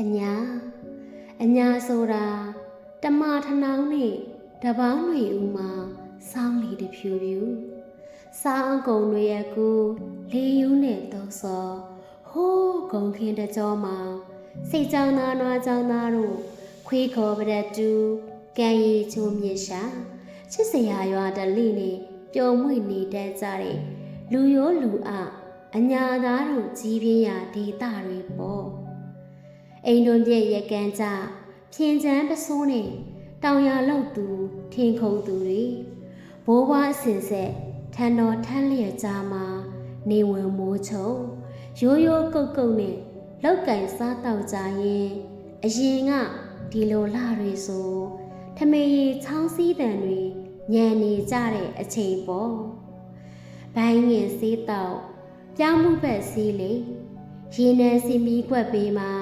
အညာအညာဆိုတာတမထနောင်းနဲ့တပေါင်းတွေဥမှာစောင်းလီတဖြူဖြူစောင်းကုံတွေရဲ့ကူလေယူးနဲ့သုံးစောဟိုးဂုံခင်းတကြောမှာစိတ်ကြောင်သားနွားကြောင်သားတို့ခွေးခေါ်ပရက်တူကံရီချုံမြင့်ရှာချစ်စရာရွာတလိနဲ့ပျော်မွေ့နေတတ်ကြတဲ့လူရိုးလူအအညာသားတို့ကြီးပြင်းရာဒေသတွေပေါ့ အိမ်တွင်ပြည့်ရကန်ကြဖြင်းချမ်းပစိုးနဲ့တောင်ရလောက်သူထင်းခုံသူတွေဘိုးဘွားအစင်ဆက်ထန်တော်ထန်းလျက်ကြားမှာနေဝင်မိုးချုံရိုးရိုးကုတ်ကုတ်နဲ့လောက်ကင်စားတော့ကြရင်အရင်ကဒီလိုလှတွေဆိုထမေရီချောင်းစည်းတန်တွေညံနေကြတဲ့အချိန်ပေါ့ဘိုင်းငင်စေးတော့ပြောင်းမှုဘက်စည်းလေရေနံစီမီကွက်ပေးမှာ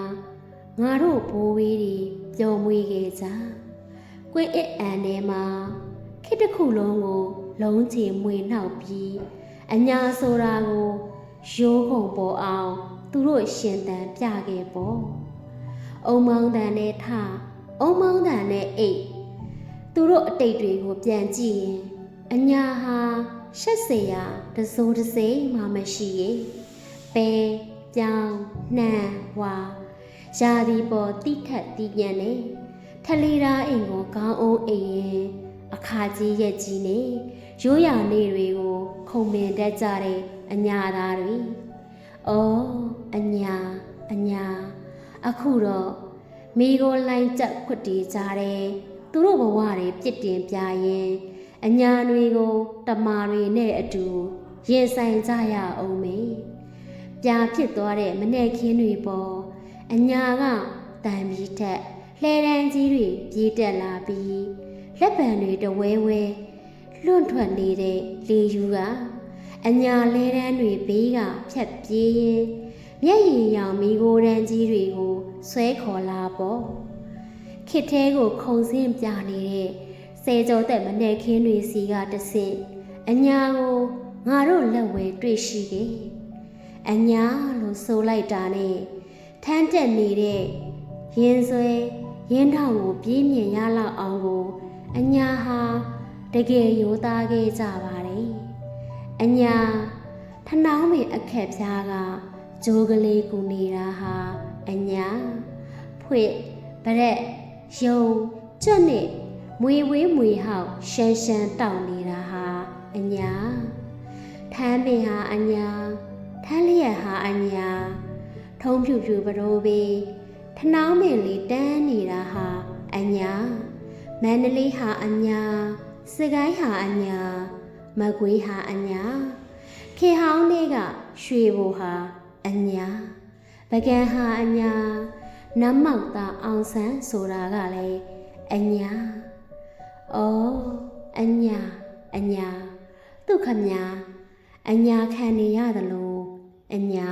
ငါတို့ဘိုးဝေးတွေပျော်မွေးခဲ့ကြကွင်းအစ်အန်ထဲမှာခေတ်တစ်ခုလုံးကိုလုံးချေမွေနှောက်ပြီးအညာဆိုတာကိုရိုးခုံပေါ်အောင်သူတို့ရှင်တန်ပြခဲ့ပေါ့အုံမောင်းတန်နဲ့ထအုံမောင်းတန်နဲ့အိတ်သူတို့အတိတ်တွေကိုပြန်ကြည့်ရင်အညာဟာရှက်စရာတစိုးတစိမ့်မှမရှိရဲ့ပဲပြောင်းနှံဝါ ရာဒီပေါ်တိထက်တိပြန်နေထလီရာအိမ်ကိုကောင်းအောင်အိမ်ရင်အခါကြီးရက်ကြီးနေရိုးရာနေတွေကိုခုံပင်တတ်ကြတဲ့အညာသားတွေ။အော်အညာအညာအခုတော့မိကိုလိုင်းတက်ခွတ်တီကြတယ်သူတို့ဘဝတွေပြစ်တင်ပြရင်အညာတွေကိုတမာတွေနဲ့အတူရင်ဆိုင်ကြရအောင်မေ။ပြာဖြစ်သွားတဲ့မနဲ့ခင်းတွေပေါ် အညာကတန်ပြီးထက်လှဲတန်းကြီးတွေပြေးတက်လာပြီးလက်ပံတွေတဝဲဝဲလွန့်ထွက်နေတဲ့လေယူကအညာလဲတန်းတွေဘေးကဖြတ်ပြေးရင်မျက်ရည်ရောင်မိโกတန်းကြီးတွေကိုဆွဲခေါ်လာပေါ့ခစ်သေးကိုခုံစင်းပြနေတဲ့ဆဲကြောတဲ့မနဲ့ခင်းတွေစီကတဆင့်အညာကိုငါတို့လက်ဝဲတွေ့ရှိခဲ့အညာလို့ဆိုလိုက်တာနဲ့ ထမ်းတက်နေတဲ့ရင်ဆွဲရင်းထောင်ကိုပြင်းမြင်ရလောက်အောင်ကိုအညာဟာတကယ်ရိုးသားခဲ့ကြပါတယ်။အညာထနောင်းပင်အခက်ပြားကဂျိုးကလေးကူနေတာဟာအညာဖွင့်ဗရက်ယုံကျွတ်နဲ့မွေဝေးမွေဟောက်ရှန်ရှန်တောက်နေတာဟာအညာထမ်းပင်ဟာအညာထမ်းလျက်ဟာအညာ ထုံးဖြူဖြူပရိုးပေထနောင်းပင်လေးတန်းနေတာဟာအညာမန္တလေးဟာအညာစကိုင်းဟာအညာမကွေးဟာအညာခေဟောင်းလေးကရွှေဘိုဟာအညာပကံဟာအညာနမ်းမောက်သားအောင်ဆန်းဆိုတာကလည်းအညာအော်အညာအညာသူခမညာအညာခံနေရတယ်လို့အညာ